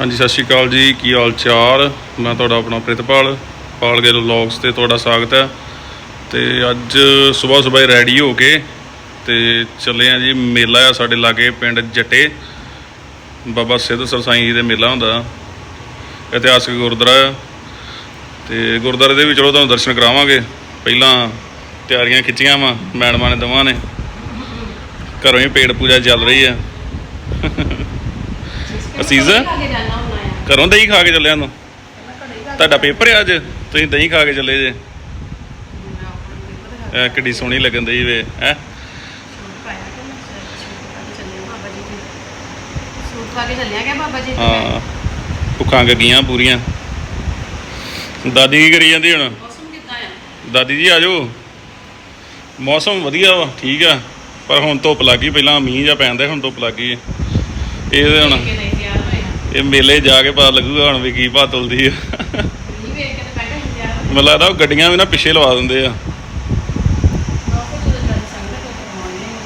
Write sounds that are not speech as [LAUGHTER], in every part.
ਹਾਂਜੀ, ਸਤਿ ਸ਼੍ਰੀ ਅਕਾਲ ਜੀ। ਕੀ ਹਾਲ ਚਾਲ? ਮੈਂ ਤੁਹਾਡਾ ਆਪਣਾ ਪ੍ਰਿਤਪਾਲ ਪਾਲ ਗਿੱਲ ਵਲੌਗਸ ਤੇ ਤੁਹਾਡਾ ਸਵਾਗਤ ਹੈ। ਤੇ ਅੱਜ ਸਵੇਰ ਸਵੇਰ ਰੈਡੀ ਹੋ ਕੇ ਤੇ ਚੱਲੇ ਆ ਜੀ, ਮੇਲਾ ਆ ਸਾਡੇ ਲਾਗੇ ਪਿੰਡ ਜੱਟੇ। ਬਾਬਾ ਸਿੱਧ ਸਰਸਾਈ ਜੀ ਦੇ ਮੇਲਾ ਹੁੰਦਾ। ਇਤਿਹਾਸਕ ਗੁਰਦੁਆਰਾ ਆ। ਤੇ ਗੁਰਦੁਆਰੇ ਦੇ ਵੀ ਚਲੋ ਤੁਹਾਨੂੰ ਦਰਸ਼ਨ ਕਰਾਵਾਂਗੇ। ਪਹਿਲਾਂ ਤਿਆਰੀਆਂ ਖਿੱਚੀਆਂ ਵਾ, ਮੈਡਮਾਂ ਨੇ, ਦਵਾਂ ਨੇ। ਘਰੋਂ ਹੀ ਪੇੜ ਪੂਜਾ ਚੱਲ ਰਹੀ ਆ। ਅਸੀਜ਼ ਘਰੋਂ ਦਹੀਂ ਖਾ ਕੇ ਚੱਲਿਆ ਨੂੰ ਤੁਹਾਡਾ ਪੇਪਰ ਹੈ ਅੱਜ? ਤੁਸੀਂ ਦਹੀਂ ਖਾ ਕੇ ਚੱਲੇ ਜੇ? ਐ ਕਿੱਡੀ ਸੋਹਣੀ ਲੱਗਣ ਦਈ ਵੇ ਹੈ? ਹਾਂ ਭੁੱਖਾਂ ਗੱਗੀਆਂ ਪੂਰੀਆਂ। ਦਾਦੀ ਕੀ ਕਰੀ ਜਾਂਦੀ ਹੁਣ? ਮੌਸਮ ਕਿੱਦਾਂ ਆ? ਦਾਦੀ ਜੀ ਆ ਜਾਓ ਮੌਸਮ ਵਧੀਆ ਵਾ ਠੀਕ ਆ। ਪਰ ਹੁਣ ਧੁੱਪ ਲੱਗ ਪਹਿਲਾਂ ਮੀਂਹ ਜਾਂ ਪੈਂਦਾ ਹੁਣ ਧੁੱਪ ਲੱਗ। ਇਹ ਹੁਣ ਕਿ ਨਹੀਂ ਤਿਆਰ ਹੋਏ ਆ ਇਹ ਮੇਲੇ ਜਾ ਕੇ ਪਤਾ ਲੱਗੂਗਾ ਹੁਣ ਵੀ ਕੀ ਭਾਅ ਤੁਲਦੀ ਆ। ਮੈਨੂੰ ਲੱਗਦਾ ਉਹ ਗੱਡੀਆਂ ਵੀ ਨਾ ਪਿੱਛੇ ਲਵਾ ਦਿੰਦੇ ਆ।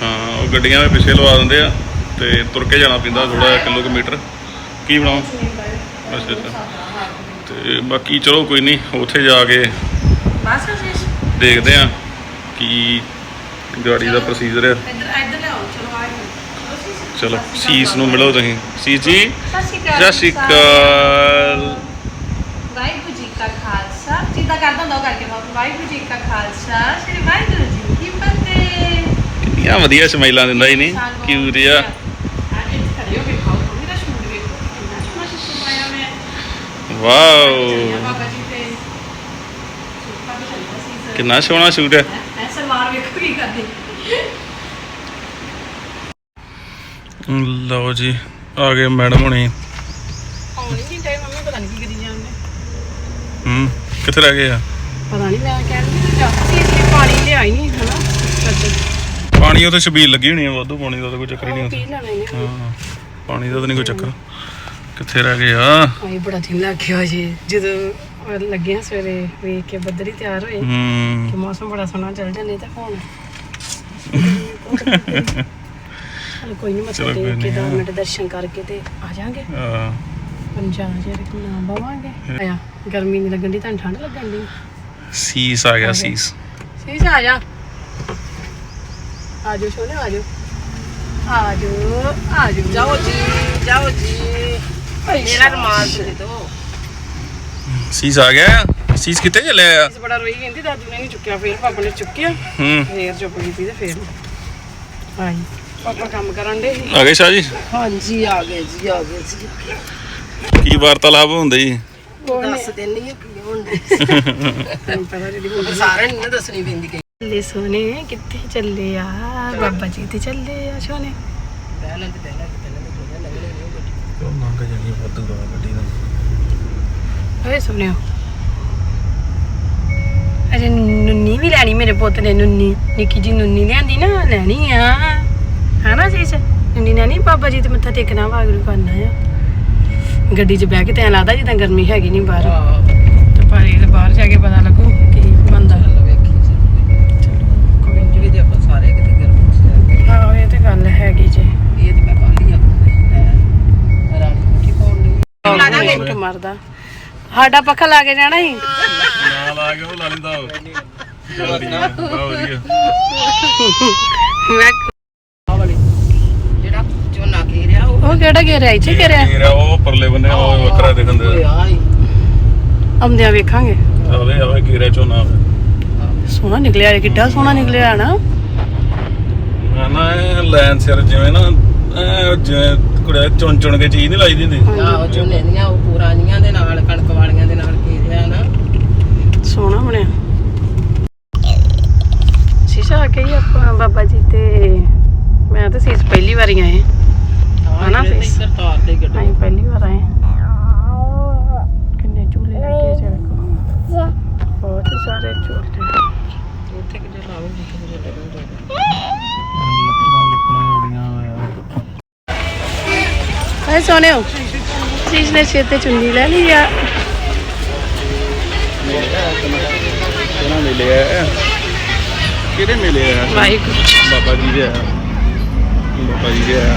ਹਾਂ ਉਹ ਗੱਡੀਆਂ ਵੀ ਪਿੱਛੇ ਲਵਾ ਦਿੰਦੇ ਆ ਤੇ ਤੁਰ ਕੇ ਜਾਣਾ ਪੈਂਦਾ ਥੋੜਾ ਕਿਲੋਮੀਟਰ। ਕੀ ਬਣਾਓ? ਅੱਛਾ ਅੱਛਾ। ਤੇ ਬਾਕੀ ਚਲੋ ਕੋਈ ਨਹੀਂ ਉੱਥੇ ਜਾ ਕੇ ਦੇਖਦੇ ਆ ਕੀ ਗਾੜੀ ਦਾ ਪ੍ਰੋਸੀਜਰ ਹੈ ਇੱਧਰ ਇੱਧਰ ਚਲੋ ਸੀਸ ਨੂੰ ਮਿਲੋ ਤੁਸੀਂ। ਸੀਸ ਜੀ ਸਤਿ ਸ਼੍ਰੀ ਅਕਾਲ ਵਾਹਿਗੁਰੂ ਜੀ ਕਾ ਖਾਲਸਾ। ਜਿੱਦਾਂ ਕਰਦਾ ਹੁੰਦਾ ਉਹ ਕਰਕੇ ਬਾਬਾ ਵਾਹਿਗੁਰੂ ਜੀ ਕਾ ਖਾਲਸਾ। ਸ੍ਰੀ ਵਾਹਿਗੁਰੂ ਜੀ ਕੀ ਫਤਿਹ। ਕਿੰਨੀਆਂ ਵਧੀਆ ਸਮਾਈਲਾਂ ਦਿੰਦਾ ਹੀ ਨਹੀਂ ਸਾਨੂੰ ਕਿਊਟ ਜਿਹਾ ਅੱਜ ਇੱਥੇ ਖੜੇ ਹੋ ਕੇ ਖਾਓ ਥੋੜੀ ਦਾ ਸ਼ੂਟ ਵੇਖੋ। ਕਿੰਨਾ ਸੋਹਣਾ ਸ਼ੂਟ ਵਾਓ ਕਿੰਨਾ ਸੋਹਣਾ ਹੈ। ਸਲਵਾਰ ਵੇਖੋ ਕੀ ਕਰਦੀ। ਲਓ ਜੀ ਆ ਗਏ ਮੈਡਮ ਹੁਣੀ। ਆਉਣੀ ਨਹੀਂ ਟਾਈਮ ਮੰਮੀ ਪਤਾ ਨਹੀਂ ਕੀ ਕਰੀ ਜਾਂਦੇ। ਹੂੰ ਕਿੱਥੇ ਰਹਿ ਗਏ ਆ? ਪਤਾ ਨਹੀਂ ਮੈਂ ਕਹਿੰਦੀ ਜਾ ਸੀ ਇਸ ਲਈ ਪਾਣੀ ਲਿਆਈ ਨਹੀਂ ਹਨਾ ਪਾਣੀ ਉਹ ਤੇ ਛਬੀਲ ਲੱਗੀ ਹੋਣੀ ਆ ਵਾਧੂ ਪਾਣੀ ਦਾ ਤਾਂ ਕੋਈ ਚੱਕਰ ਹੀ ਨਹੀਂ ਪੀ ਲੈਣਾ ਇਹਨੇ ਹਾਂ ਪਾਣੀ ਦਾ ਤਾਂ ਨਹੀਂ ਕੋਈ ਚੱਕਰ। ਕਿੱਥੇ ਰਹਿ ਗਏ ਆ? ਆਈ ਬੜਾ ਦਿਨ ਲੱਗ ਗਿਆ ਜੀ ਜਦੋਂ ਉਹ ਲੱਗੇ ਆ ਸਵੇਰੇ ਵੇਖ ਕੇ ਬੱਦਲ ਹੀ ਤਿਆਰ ਹੋਏ ਹੂੰ। ਕਿ ਮੌਸਮ ਬੜਾ ਸੋਹਣਾ ਚੱਲ ਜਾਂਦੇ ਤਾਂ ਹੁਣ [LAUGHS] ਚਲੋ ਕੋਈ ਨਹੀਂ ਚਲੋ ਮੱਥਾ ਕੋਈ ਟੇਕ ਕੇ ਨੀ, ਦੋ ਹਾਂ। ਮਿੰਟ ਦਰਸ਼ਨ ਕਰਕੇ ਤੇ ਆ ਜਾਾਂਗੇ। ਆ, ਪੰਜਾਬ ਜਿਹੜੇ ਨਾ ਬਵਾਂਗੇ। ਆਇਆ ਗਰਮੀ ਨਹੀਂ ਲੱਗਣ ਦੀ ਤਾਂ ਠੰਡ ਲੱਗਣ ਦੀ। ਸੀਸ ਆ ਗਿਆ ਸੀਸ। ਸੀਸ ਆ ਜਾ। ਆ ਜਾਓ ਸੋਨੇ ਆ ਜਾਓ। ਆ ਜਾਓ ਜੀ ਜਾਓ ਜੀ। ਮੇਰਾ ਰਮਾਲ ਦੇ ਦੋ ਸੀਸ ਆ ਗਿਆ? ਸੀਸ ਕਿੱਥੇ ਚੱਲਿਆ ਆ? ਇਸ ਬੜਾ ਰੋਈ ਕਹਿੰਦੀ ਦਾਦੂ ਨੇ ਨਹੀਂ ਚੁੱਕਿਆ ਫੇਰ ਪਾਪਾ ਨੇ ਚੁੱਕਿਆ। ਹੂੰ। ਫੇਰ ਚੁੱਪ ਕੀਤੀ ਤੇ ਫੇਰ। ਆਈ। ਪਾਪਾ ਕੰਮ ਕਰਨ ਦੇ ਆ ਗਏ ਸ਼ਾਹ ਜੀ? ਹਾਂਜੀ ਆ ਗਏ ਜੀ ਆ ਗਏ ਜੀ ਕੀ ਵਾਰਤਾਲਾਪ ਹੁੰਦੇ ਜੀ? ਦੱਸ ਦਿੰਨੀ ਆ ਕੀ ਹੁੰਦੇ। ਸਾਰਿਆਂ ਨੂੰ ਨੀ ਨਾ ਦੱਸਣੀ ਪੈਂਦੀ ਕਿ ਚੱਲੇ ਸੋਨੇ ਕਿੱਥੇ ਚੱਲੇ ਆ? ਬਾਬਾ ਜੀ ਤੇ ਚੱਲੇ ਆ ਸੋਨੇ ਪਹਿਲਾਂ ਤੇ ਪਹਿਲਾਂ ਤੇ ਪਹਿਲਾਂ ਤੇ ਕੋਈ ਲੱਗਣੇ ਨਹੀਂ ਗੱਡੀ ਮੰਗ ਜਾਣੀ ਵਾਧੂ ਦਾ ਗੱਡੀ ਦਾ। ਓਏ ਸੁਣਿਓ। ਅਰੇ ਨੁੰਨੀ ਵੀ ਲੈਣੀ ਮੇਰੇ ਪੁੱਤ ਨੇ ਨੁੰਨੀ। ਨਿੱਕੀ ਜੀ ਨੁੰਨੀ ਲਿਆਂਦੀ ਨਾ ਲੈਣੀ ਆ। ਹਨਾ ਸੀਸ ਨੁੰਨੀ ਲੈਣੀ ਬਾਬਾ ਜੀ ਤੇ ਮੱਥਾ ਟੇਕਣਾ ਵਾਗਰੂ ਕਰਨਾ ਆ। ਗੱਡੀ 'ਚ ਬਹਿ ਕੇ ਤਾਂ ਐਂ ਲੱਗਦਾ ਜਿੱਦਾਂ ਗਰਮੀ ਹੈਗੀ ਨਹੀਂ ਬਾਹਰ। ਹਾਂ ਤੇ ਪਰ ਇਹ ਬਾਹਰ ਜਾ ਕੇ ਪਤਾ ਲੱਗੂ ਕੀ ਬੰਦਾ ਚੱਲ ਵੇਖੀ ਜੀ ਕੋਈ ਨੀ। ਵੀ ਤੇ ਆਪਾਂ ਸਾਰੇ ਕਿਤੇ ਗਰਮ ਆਹੋ ਇਹ ਤੇ ਗੱਲ ਹੈਗੀ ਜੇ। ਇਹ ਤੇ ਮੈਂ ਕਾਲੀ ਆ। ਰਾਣੀ ਮੁੱਠੀ ਪਾਉਣੀ ਲਾ ਦਾਂਗੇ ਮਿੰਟ ਮਰਦਾ। ਸਾਡਾ ਪੱਖਾ ਲਾ ਕੇ ਜਾਣਾ ਸੀ। ਨਾਲ ਆ ਗਿਆ ਉਹ ਲਾ ਲੈਂਦਾ ਜਲਦੀ ਬਹੁਤ ਵਧੀਆ। ਮੈਂ ਵਾਲੀ ਜਿਹੜਾ ਝੋਨਾ ਘੇਰਿਆ ਉਹ ਕਿਹੜਾ ਘੇਰਿਆ? ਇੱਥੇ ਘੇਰਿਆ? ਮੇਰਾ ਉਹ ਪਰਲੇ ਬੰਨੇ ਉਹ ਵੱਖਰਾ ਦਿਖਣ ਦੇ। ਹੀ। ਆਉਂਦਿਆਂ ਵੇਖਾਂਗੇ। ਆਵੇ ਆਵੇ ਕੀਰੇ ਝੋਨਾ ਸੋਹਣਾ ਨਿਕਲਿਆ ਇਹ ਕਿੱਡਾ ਸੋਹਣਾ ਨਿਕਲਿਆ ਨਾ। ਨਾ ਨਾ ਇਹ ਲੈਨ ਸਿਰ ਜਿਵੇਂ ਨਾ ਐ ਜਿਵੇਂ ਕੁੜਾ ਚੁਣ ਚੁਣ ਕੇ ਚੀਜ਼ ਨਹੀਂ ਲਾਈ ਦੀ ਹੁੰਦੀ। ਆਹੋ ਝੋਨੇ ਦੀਆਂ ਉਹ ਪੁਰਾਣੀਆਂ ਦੇ ਨਾਲ ਕਣਕ ਵਾਲੀਆਂ ਦੇ ਨਾਲ ਘੇਰਿਆ ਨਾ। ਸੋਹਣਾ ਬਣਿਆ। ਸ਼ੀਸ਼ਾ ਆ ਕੇ ਹੀ ਆਪਾਂ ਬਾਬਾ ਜੀ ਤੇ ਮੈਂ ਤਾਂ ਸੀਸ ਪਹਿਲੀ ਵਾਰੀ ਆਏ। ਹਨਾ? ਜਿਹੜੇ ਤੇ ਫਿਰ? ਇੱਧਰ ਤਾਰ ਤੇ ਗੱਡੀ ਅਸੀਂ ਪਹਿਲੀ ਵਾਰ ਆਏ ਕਿੰਨੇ ਝੂਲੇ ਲੱਗੇ ਜੇ ਵੇਖੋ ਬਹੁਤ ਸਾਰੇ ਝੂਲੇ। ਉੱਥੇ ਕਿਤੇ ਲਾਉਂਗੀ ਕਿਤੇ ਲੱਗੂਗਾ ਲੱਕੜਾਂ ਲੱਕੜਾਂ ਉੜੀਆਂ ਹੋਇਆ ਹਾਏ ਸੋਨਿਓ ਸੀਸ ਨੇ ਸਿਰ ਤੇ ਚੁੰਨੀ ਲੈ ਲਈ ਆ? ਕਿਹਨਾਂ ਮਿਲੇ ਆ ਕਿਹੜੇ ਮਿਲੇ ਆ? ਵਾਹਿਗੁਰੂ। ਬਾਬਾ ਜੀ ਦੇ ਆ। ਬਾਬਾ ਜੀ ਦੇ ਆ।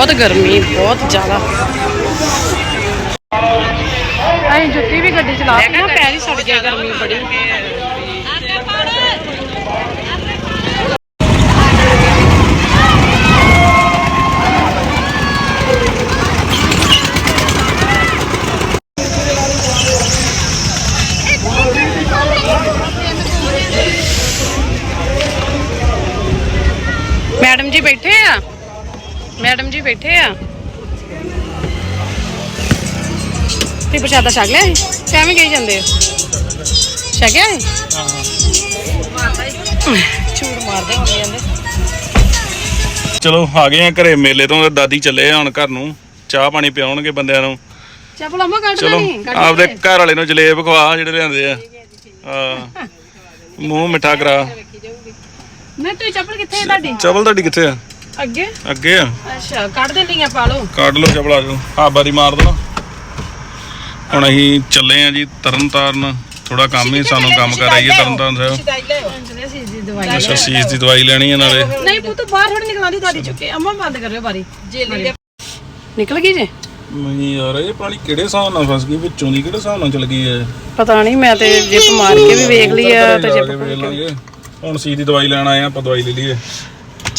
ਬਹੁਤ ਗਰਮੀ ਬਹੁਤ ਜ਼ਿਆਦਾ ਅਸੀਂ ਜੁੱਤੀ ਵੀ ਗੱਡੀ ਚਲਾ ਕੇ ਨਾ ਪੈਰ ਹੀ ਸੜ ਗਿਆ ਗਰਮੀ ਬੜੀ ਮੈਡਮ ਜੀ ਬੈਠੇ ਆ ਮੈਡਮ ਜੀ ਬੈਠੇ ਆ। ਤੇ ਪ੍ਰਸ਼ਾਦਾ ਛਕ ਲਿਆ ਕਿਵੇਂ ਕਹੀ ਜਾਂਦੇ ਹੋ ਛਕਿਆ ਸੀ? ਝੂਠ ਮਾਰਦੇ ਹੁੰਦੇ ਜਾਂਦੇ। ਚਲੋ ਆ ਗਏ ਆ ਘਰੇ। ਮੇਲੇ ਤੋਂ ਦਾਦੀ ਚੱਲੇ ਆ ਹੁਣ ਘਰ ਨੂੰ। ਚਾਹ ਪਾਣੀ ਪਿਆਉਣਗੇ ਬੰਦਿਆਂ ਨੂੰ। ਚੱਪਲ ਅੰਮਾ ਕੱਢ ਚਲੋ ਆਪਦੇ ਘਰ ਵਾਲੇ ਨੂੰ ਜਲੇਬ ਖਵਾ ਜਿਹੜੇ ਲਿਆਂਦੇ ਆ। ਹਾਂ। ਮੂੰਹ ਮਿੱਠਾ ਕਰਾ। ਨਹੀਂ ਤੂੰ ਚੱਪਲ ਕਿੱਥੇ ਹੈ ਤੁਹਾਡੀ? ਚਵਲ ਤੁਹਾਡੀ ਕਿੱਥੇ ਆ? ਅੱਗੇ? ਅੱਗੇ ਆ। ਅੱਛਾ ਕੱਢ ਦੇ ਲੀਆਂ ਪਾ ਲਓ ਕੱਢ ਲਓ ਚਵਲ ਆ ਜਾਓ ਹਾਂ ਬਾਰੀ ਮਾਰ ਦੇਣਾ। ਹੁਣ ਅਸੀਂ ਚੱਲੇ ਆ ਜੀ ਤਰਨ ਤਾਰਨ ਥੋੜਾ ਕੰਮ ਹੀ ਸਾਨੂੰ ਕੰਮ ਕਰ ਆਈਏ ਤਰਨ ਤਾਰਨ ਸਾਹਿਬ। ਚਲੇ ਸੀ ਦੀ ਦਵਾਈ ਅੱਛਾ ਸੀਸ ਦੀ ਦਵਾਈ ਲੈਣੀ ਆ ਨਾਲੇ। ਨਹੀਂ ਪੁੱਤ ਬਾਹਰ ਥੋੜੀ ਨਿਕਲਾਂਦੀ ਦਾਦੀ ਚੁੱਕੇ ਅੰਮਾ ਬੰਦ ਕਰਿਓ ਬਾਰੀ। ਜੇਲੀ ਦੇ ਨਿਕਲ ਗਈ ਜੇ? ਨਹੀਂ ਯਾਰ ਇਹ ਪਾਣੀ ਕਿਹੜੇ ਹਿਸਾਬ ਨਾਲ ਫਸ ਗਈ ਵਿੱਚੋਂ ਦੀ ਕਿਹੜੇ ਹਿਸਾਬ ਨਾਲ ਚਲ ਗਈ ਹੈ ਪਤਾ ਨਹੀਂ ਮੈਂ ਤੇ ਜਿਪ ਮਾਰ ਕੇ ਵੀ ਵੇਖ ਲਈ ਆ ਤੇ ਜਾ ਜਿਪ ਹੁਣ ਸੀਸ ਦੀ ਦਵਾਈ ਲੈਣ ਆਏ ਆ ਆਪਾਂ ਦਵਾਈ ਲੈ ਲਈਏ।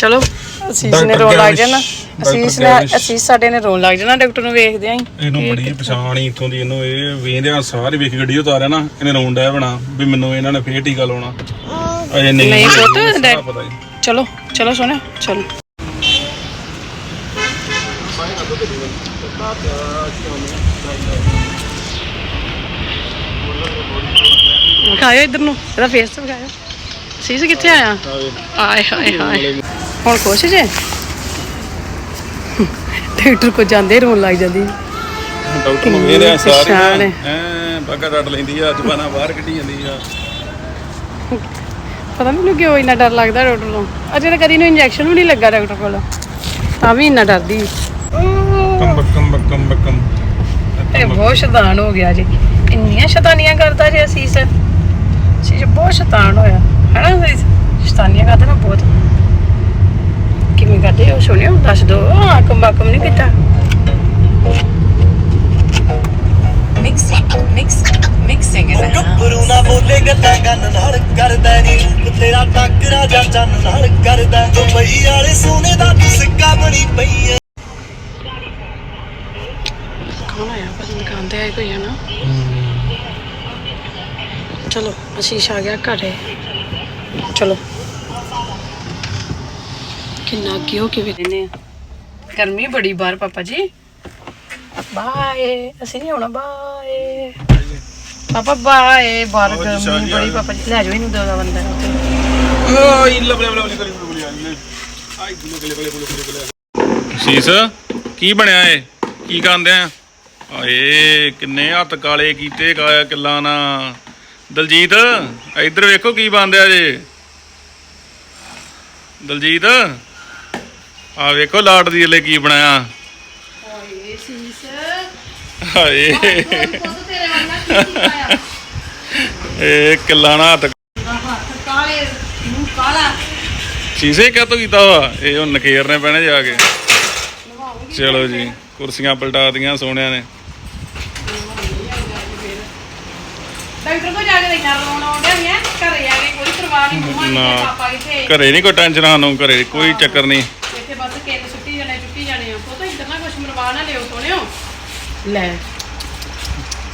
ਚਲੋ ਅਸੀਸ ਨੇ ਰੋਣ ਲੱਗ ਜਾਣਾ। ਅਸੀਸ ਨੇ। ਅਸੀਸ ਸਾਡੇ ਨੇ ਰੋਣ ਲੱਗ ਜਾਣਾ ਡਾਕਟਰ ਨੂੰ ਵੇਖਦੇ ਆਂ ਇਹਨੂੰ ਬੜੀ ਪਛਾਣ ਹੀ ਇੱਥੋਂ ਦੀ ਇਹਨੂੰ ਇਹ ਵੇਂਦਿਆਂ ਸਾਰੇ ਵੇਖ ਗੱਡੀ ਉਤਾਰਿਆ ਨਾ ਇਹਨੇ ਰੌਂਡ ਡਿਆ ਬਣਾ ਵੀ ਮੈਨੂੰ ਇਹਨਾਂ ਨੇ ਫੇਰ ਟੀਕਾ ਲਾਉਣਾ। ਅਜੇ ਨਹੀਂ ਨਹੀਂ ਪੁੱਤ, ਚਲੋ ਚਲੋ ਸੋਨਾ ਚਲੋ। ਵਿਖਾਇਓ ਇਧਰ ਨੂੰ ਇਹਦਾ ਫੇਸ ਤੇ ਵਿਖਾਇਓ। ਸੀਸ ਕਿੱਥੇ ਆਇਆ? ਆਏ ਹਾਏ ਹਾਏ। ਹੁਣ ਖੁਸ਼ ਜੇ? ਡਾਕਟਰ ਕੋ ਜਾਂਦੇ ਰੋਣ ਲੱਗ ਜਾਂਦੀ। ਡਾਕਟਰ ਨੂੰ ਵੇਂਦਿਆਂ ਪਛਾਣ ਸਾਰੇ। ਹੈ। ਐ। ਪੱਕਾ ਡੱਟ ਲੈਂਦੀ ਆ ਜ਼ਬਾਨਾਂ ਬਾਹਰ ਕੱਢੀ ਜਾਂਦੀ ਆ। ਪਤਾ ਨਹੀਂ ਕਿਉਂ ਇੰਨਾ ਡਰ ਲੱਗਦਾ ਡਾਕਟਰ ਨੂੰ ਅਜੇ ਤਾਂ ਕਦੀ ਨੂੰ ਇੰਜੈਕਸ਼ਨ ਵੀ ਨਹੀਂ ਲੱਗਾ ਡਾਕਟਰ ਕੋਲ। ਤਾਂ ਵੀ ਇੰਨਾ ਡਰਦੀ। ਇਹ ਬਹੁਤ ਸ਼ੈਤਾਨ ਹੋ ਗਿਆ ਜੀ। ਇੰਨੀਆਂ ਸ਼ੈਤਾਨੀਆਂ ਕਰਦਾ ਜੀ ਅਸੀਸ। ਅਸੀਸ ਬਹੁਤ ਸ਼ੈਤਾਨ ਹੋਇਆ। ਹੈਨਾ ਅਸੀਸ? ਸ਼ੈਤਾਨੀਆਂ ਕਰਦਾ ਨਾ ਬਹੁਤ। ਕਿਵੇਂ ਕਰਦੇ ਹੋ ਸੁਣਿਓ ਦੱਸ ਦੋ ਹਾਂ ਕੰਬਾ ਕਮ ਨਹੀਂ ਕੀਤਾ। Mixing is a ਗੱਭਰੂ ਨਾ ਬੋਲੇ ਗੱਲਾਂ ਕੰਨ ਨਾਲ ਕਰਦਾ ਨੀ। ਤੇਰਾ ਟੱਕਰਾ ਜਾਂ ਚੰਨ ਨਾਲ ਕਰਦਾ। ਦੁਬਈ ਵਾਲੇ ਸੋਨੇ ਦਾ ਤੂੰ ਸਿੱਕਾ ਬਣੀ ਪਈ ਐ ਕੌਣ ਆਇਆ? ਪਰ ਦੁਕਾਨ ਤੇ ਆਏ ਕੋਈ ਹੈ ਨਾ। ਚਲੋ ਅਸੀਸ ਆ ਗਿਆ ਘਰੇ। ਚਲੋ। ਕਿੰਨਾ ਕਿਉਂ ਕਿਵੇਂ ਰਹਿੰਦੇ ਆ ਗਰਮੀ ਬੜੀ ਬਾਹਰ ਪਾਪਾ ਜੀ। ਬਾਏ ਅਸੀਂ ਨਹੀਂ ਆਉਣਾ ਬਾਏ। ਪਾਪਾ ਬਾਏ ਬਾਹਰ ਗਰਮੀ ਬੜੀ। ਪਾਪਾ ਜੀ। ਲੈ ਜਾਓ ਇਹਨੂੰ ਦੋ ਦਾ ਬੰਦਾ। ਉੱਥੇ ਆਈ ਲਬਲੇ ਲਬਲੇ ਕਰੀ ਬੁਲੀ ਆਈ ਆਈ ਗੁਲੇ ਗਲੇ ਗਲੇ ਗਲੇ ਗਲੇ ਸੀਸ ਕੀ ਬਣਿਆ ਏ? ਕੀ ਕਾਂਦੇ ਆ? ਆਏ ਕਿੰਨੇ ਹੱਥ ਕਾਲੇ ਕੀਤੇ ਕਾਇਆ ਕਿੱਲਾ ਨਾ। ਦਲਜੀਤ ਇੱਧਰ ਵੇਖੋ ਕੀ ਬੰਦਿਆ ਜੇ। ਦਲਜੀਤ ਆ ਵੇਖੋ ਲਾਟ ਦੀ ਲੈ ਕੀ ਬਣਾਇਆ। ਹਾਏ ਇਹ ਕਿੱਲਾ ਨਾ ਹੱਥ। ਸ਼ੀਸ਼ੇ ਕਿਆ ਤੋਂ ਕੀਤਾ ਵਾ? ਇਹ ਹੁਣ ਨਕੇਰਨੇ ਪੈਣੇ ਜਾ ਕੇ। ਚਲੋ ਜੀ ਕੁਰਸੀਆਂ ਪਲਟਾਤੀਆਂ ਸੋਹਣਿਆਂ ਨੇ। ਡਾਕਟਰ ਕੋਲ ਜਾ ਕੇ ਦੇਖਣਾ ਰੋਣ ਆਉਂਦੇ ਨੇ ਘਰੇ ਆ ਕੇ ਕੋਈ ਪਰਵਾਹ ਨਹੀਂ ਮੰਮਾ ਨਾ। ਪਾਪਾ ਕਿੱਥੇ ਘਰੇ ਨਹੀਂ ਕੋਈ ਟੈਨਸ਼ਨ ਸਾਨੂੰ ਘਰੇ ਕੋਈ ਚੱਕਰ ਨਹੀਂ ਬਸ ਕਿੰਨ ਸੁੱਟੀ ਜਾਣੇ ਸੁੱਟੀ ਜਾਣੇ ਆ। ਪਤਾ ਇੱਧਰ ਨਾ ਕੁਛ ਮਰਵਾ ਨਾ ਲਿਓ ਸੋਹਣਿਓ। ਲੈ।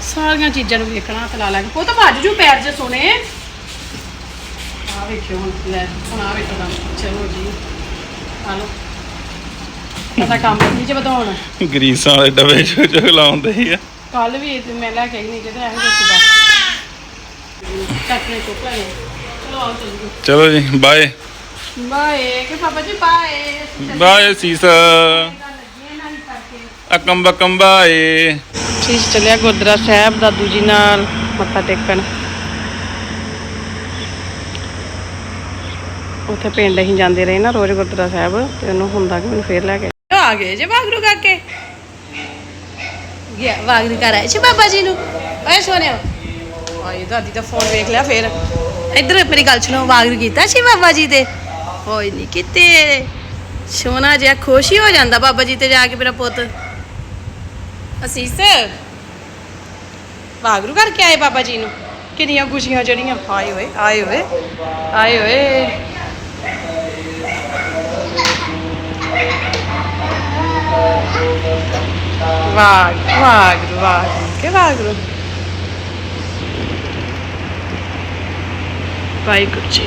ਸਾਰੀਆਂ ਚੀਜ਼ਾਂ ਨੂੰ ਵੇਖਣਾ ਹੱਥ ਲਾ ਲਾ ਕੇ। ਪੁੱਤ ਵੱਜ ਜੂ ਪੈਰ ਜੇ ਸੋਨੇ ਆ ਵੇਖਿਓ ਹੁਣ ਲੈ ਹੁਣ ਆ ਵੇਖੋ ਦਾ ਚਲੋ ਜੀ ਆ ਲੋ ਪਤਾ ਕੰਮ ਕੀ ਚ ਵਧਾਉਣ? ਗਰੀਸਾਂ ਵਾਲੇ ਡੱਬੇ ਚ ਚ ਲਾਉਂਦੇ ਹੀ ਆ। ਕੱਲ ਵੀ ਤੇ ਮੈਂ ਲੈ ਕੇ ਆਈ ਨਹੀਂ ਕਿਤੇ ਐਵੇਂ ਦੱਸੀ ਬਸ ਚੱਕਨੇ ਚੁੱਕ ਲੈ। ਚਲੋ ਆਓ ਚੱਲੀਏ। ਚਲੋ ਜੀ ਬਾਏ ਬਾਏ ਕਿ ਪਾਪਾ ਜੀ ਬਾਏ ਬਾਏ ਸੀਸ। ਅਕੰਬ ਬਕੰਬ ਬਾਏ ਸ਼ੀਸ਼ ਚੱਲਿਆ ਗੁਰਦੁਆਰਾ ਸਾਹਿਬ ਦਾਦੂ ਜੀ ਨਾਲ ਮੱਥਾ ਟੇਕਣ। ਉੱਥੇ ਪਿੰਡ ਅਸੀਂ ਜਾਂਦੇ ਰਹੇ ਨਾ ਰੋਜ਼ ਗੁਰਦੁਆਰਾ ਸਾਹਿਬ ਤੇ ਉਹਨੂੰ ਹੁੰਦਾ ਕਿ ਮੈਨੂੰ ਫੇਰ ਲੈ ਕੇ ਆ ਗਏ ਜੇ ਵਾਗਰੂ ਕਾਕੇ? ਗਿਆ ਵਾਗਰੂ ਕਰ ਆਏ। ਸੀ ਬਾਬਾ ਜੀ ਨੂੰ। ਓਏ ਸੋਨਿਓ ਆਏ ਦਾਦੀ ਦਾ ਫੋਨ ਵੇਖ ਲਿਆ ਫੇਰ। ਇੱਧਰ ਮੇਰੀ ਗੱਲ ਸੁਣੋ ਵਾਗਰੂ ਕੀਤਾ ਸੀ ਬਾਬਾ ਜੀ ਤੇ। ਹੋਈ ਨਹੀਂ ਕਿਤੇ ਸੋਨਾ ਜਿਹਾ ਖੁਸ਼ ਹੀ ਹੋ ਜਾਂਦਾ ਬਾਬਾ ਜੀ ਤੇ ਜਾ ਕੇ ਮੇਰਾ ਪੁੱਤ। ਅਸੀਸ ਵਾਗਰੂ ਕਰਕੇ ਆਏ ਬਾਬਾ ਜੀ ਨੂੰ। ਕਿੰਨੀਆਂ ਖੁਸ਼ੀਆਂ ਜਿਹੜੀਆਂ। ਆਏ ਹੋਏ ਆਏ ਹੋਏ ਆਏ ਹੋਏ ਵਾਗ ਵਾਗਰੂ ਵਾਗਰੂ ਕੇ ਵਾਗਰੂ ਵਾਹਿਗੁਰੂ ਜੀ।